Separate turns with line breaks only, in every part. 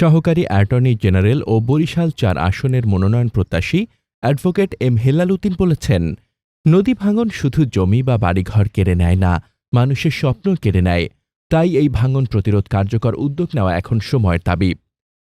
সহকারী attorney general ও বরিশাল চার আসনের মনোনয়ন প্রত্যাশী অ্যাডভোকেট এম হেলাল উদ্দিন বলেছেন, নদী ভাঙন শুধু জমি বা বাড়িঘর কেড়ে নেয় না, মানুষের স্বপ্ন কেড়ে নেয়। তাই এই ভাঙন প্রতিরোধ কার্যকর উদ্যোগ নেওয়া এখন সময়ের দাবি।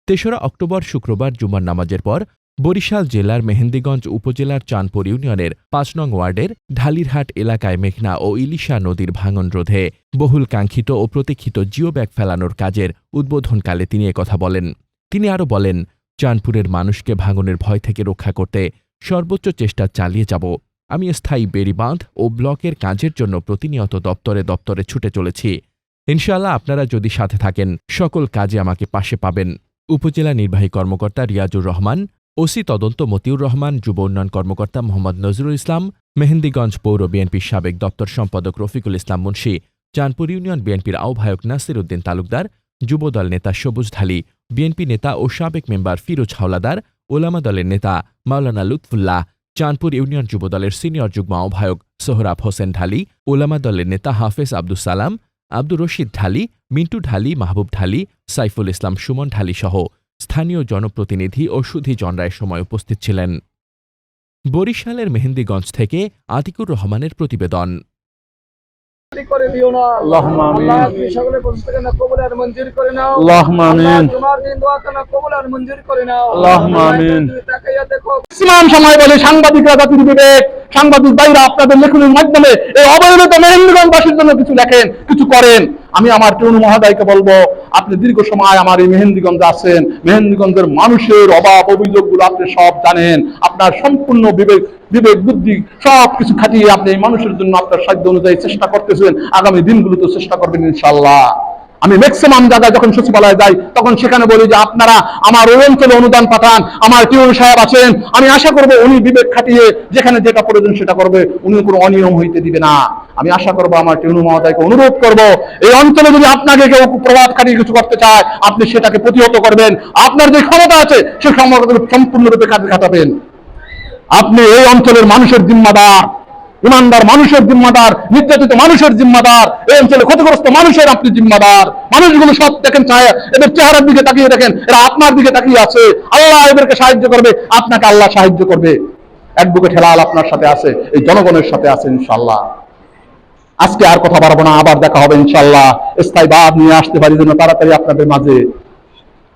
তেসরা অক্টোবর শুক্রবার জুমার নামাজের পর বরিশাল জেলার মেহেন্দিগঞ্জ উপজেলার চাঁদপুর ইউনিয়নের পাঁচ নং ওয়ার্ডের ঢালিরহাট এলাকায় মেঘনা ও ইলিশা নদীর ভাঙন রোধে বহুল কাঙ্ক্ষিত ও প্রতীক্ষিত জিও ব্যাগ ফেলানোর কাজের উদ্বোধনকালে তিনি কথা বলেন। তিনি আরও বলেন, চাঁদপুরের মানুষকে ভাঙনের ভয় থেকে রক্ষা করতে সর্বোচ্চ চেষ্টা চালিয়ে যাব। আমি স্থায়ী বেড়িবাঁধ ও ব্লকের কাজের জন্য প্রতিনিয়ত দপ্তরে দপ্তরে ছুটে চলেছি। ইনশাল্লাহ আপনারা যদি সাথে থাকেন, সকল কাজে আমাকে পাশে পাবেন। উপজেলা নির্বাহী কর্মকর্তা রিয়াজুর রহমান ওসি তদন্ত মতিউর রহমান, যুব উন্নয়ন কর্মকর্তা মোহাম্মদ নজরুল ইসলাম, মেহেন্দিগঞ্জ পৌর বিএনপির সাবেক দপ্তর সম্পাদক রফিকুল ইসলাম মুন্সি, চাঁদপুর ইউনিয়ন বিএনপির আহ্বায়ক নাসির উদ্দিন তালুকদার যুবদল নেতা সবুজ ঢালি, বিএনপি নেতা ও সাবেক মেম্বার ফিরোজ হাওলাদার, ওলামা দলের নেতা মাওলানা লুৎফুল্লাহ, চাঁদপুর ইউনিয়ন যুবদলের সিনিয়র যুগ্ম আহ্বায়ক সোহরাব হোসেন ঢালি, ওলামা দলের নেতা হাফেজ আব্দুস সালাম, আব্দুর রশিদ ঢালি, মিন্টু ঢালি, মাহবুব ঢালি, সাইফুল ইসলাম সুমন ঢালি সহ স্থানীয় জনপ্রতিনিধি ও সুধী জনরায় সময় উপস্থিত ছিলেন। বরিশালের মেহেন্দিগঞ্জ থেকে আতিকুর রহমানের প্রতিবেদন।
সময় সাংবাদিক ভাইরা আপনাদের লেখনের মাধ্যমে এই অবহেলিত মেহেন্দিগঞ্জবাসীর জন্য কিছু লেখেন কিছু করেন আমি আমার টুনু মহাদাইকে বলব, আপনি দীর্ঘ সময় আমার এই মেহেন্দিগঞ্জ আছেন। মেহেন্দিগঞ্জের মানুষের অভাব, অভিযোগগুলো আপনি সব জানেন। আপনার সম্পূর্ণ বিবেক বিবেক, বুদ্ধি সব কিছু খাটিয়ে আপনি এই মানুষের জন্য আপনার সাধ্য অনুযায়ী চেষ্টা করতেছেন। আগামী দিনগুলোতে চেষ্টা করবেন ইনশাল্লাহ আমি ম্যাক্সিমাম জায়গায় যখন সচিবালয়ে যাই, তখন সেখানে বলি যে আপনারা আমার ওই অঞ্চলে অনুদান পাঠান, আমার টিউন সাহেব আছেন। আমি আশা করব উনি বিবেক খাটিয়ে যেখানে যেটা প্রয়োজন সেটা করবে উনি কোনো অনিয়ম হইতে দিবে না। আমি আশা করব আমার টিউনু মহোদয়কে অনুরোধ করব, এই অঞ্চলে যদি আপনাকে কেউ প্রভাব খাটিয়ে কিছু করতে চায়, আপনি সেটাকে প্রতিহত করবেন। আপনার যে ক্ষমতা আছে, সে সম্পূর্ণরূপে কাজে খাটাবেন আপনি এই অঞ্চলের মানুষের জিম্মাদার। ইমানদার মানুষের জিম্মাদার, নির্যাতিত মানুষের জিম্মাদার। এই অঞ্চলে ক্ষতিগ্রস্ত মানুষের আপনি জিম্মাদার। মানুষগুলো সব দেখেন চায় এদের চেহারার দিকে তাকিয়ে দেখেন, এরা আপনার দিকে তাকিয়ে আছে। আল্লাহ এদেরকে সাহায্য করবে, আপনাকে আল্লাহ সাহায্য করবে। অ্যাডভোকেট হেলাল আপনার সাথে আছে, এই জনগণের সাথে আছে ইনশাল্লাহ আজকে আর কথা বাড়াবো না, আবার দেখা হবে ইনশাল্লাহ স্থায়ী বাদ নিয়ে আসতে পারি যেন তাড়াতাড়ি আপনাদের মাঝে।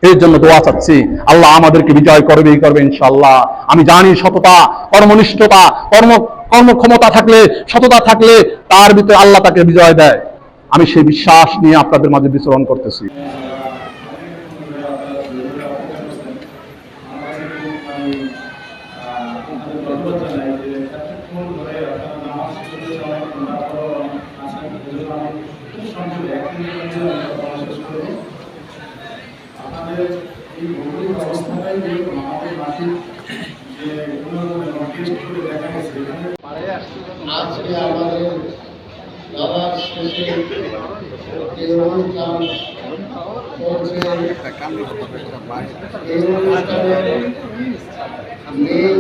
এর জন্য দোয়া চাচ্ছি, আল্লাহ আমাদেরকে বিজয় করবেই করবে ইনশাল্লাহ আমি জানি সততা, কর্মনিষ্ঠতা, কর্ম কর্মক্ষমতা থাকলে, সততা থাকলে তার ভিতরে আল্লাহ তাকে বিজয় দেয়। আমি সেই বিশ্বাস নিয়ে আপনাদের মাঝে বিচরণ করতেছি।
আজকে আমাদের দাদার শেষে যে অনুষ্ঠান চলছে এই অনুষ্ঠানের মেন